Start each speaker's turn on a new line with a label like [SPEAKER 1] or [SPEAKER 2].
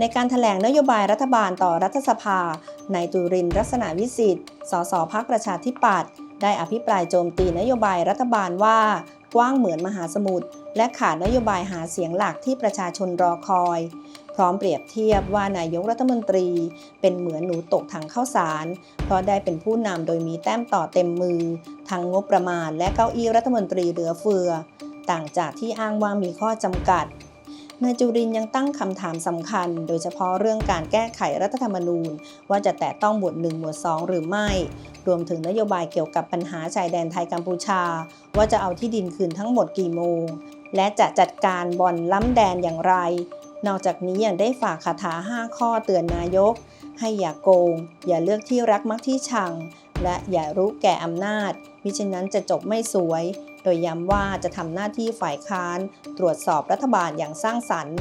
[SPEAKER 1] ในการถแถลงนโยบายรัฐบาลต่อรัฐสภา นายจุรินร์ลักษณะวิสิทธิ์ สสพักประชาธิปัตย์ ได้อภิปรายโจมตีนโยบายรัฐบาลว่า กว้างเหมือนมหาสมุทร และขาดนโยบายหาเสียงหลักที่ประชาชนรอคอย พร้อมเปรียบเทียบว่านายกรัฐมนตรี เป็นเหมือนหนูตกถังข้าวสาร เพราะได้เป็นผู้นำโดยมีแต้มต่อเต็มมือ ทั้งงบประมาณและเก้าอี้รัฐมนตรีเหลือเฟือ ต่างจากที่อ้างว่ามีข้อจำกัด นายจุรินยังตั้งคำถามสำคัญ โดยเฉพาะเรื่องการแก้ไขรัฐธรรมนูญ ว่าจะแตะต้องหมวด1หมวด2 หรือไม่ รวมถึงนโยบายเกี่ยวกับปัญหาชายแดนไทยกัมพูชา ว่าจะเอาที่ดินคืนทั้งหมดกี่โมง และจะจัดการบ่อนล้ำแดนอย่างไร นอกจากนี้ยังได้ฝากคาถา 5 ข้อเตือนนายก ให้อย่าโกง อย่าเลือกที่รักมักที่ชัง และอย่ารู้แก่อำนาจ มิฉะนั้นจะจบไม่สวย โดยย้ำว่าจะทำหน้าที่ฝ่ายค้าน ตรวจสอบรัฐบาลอย่างสร้างสรรค์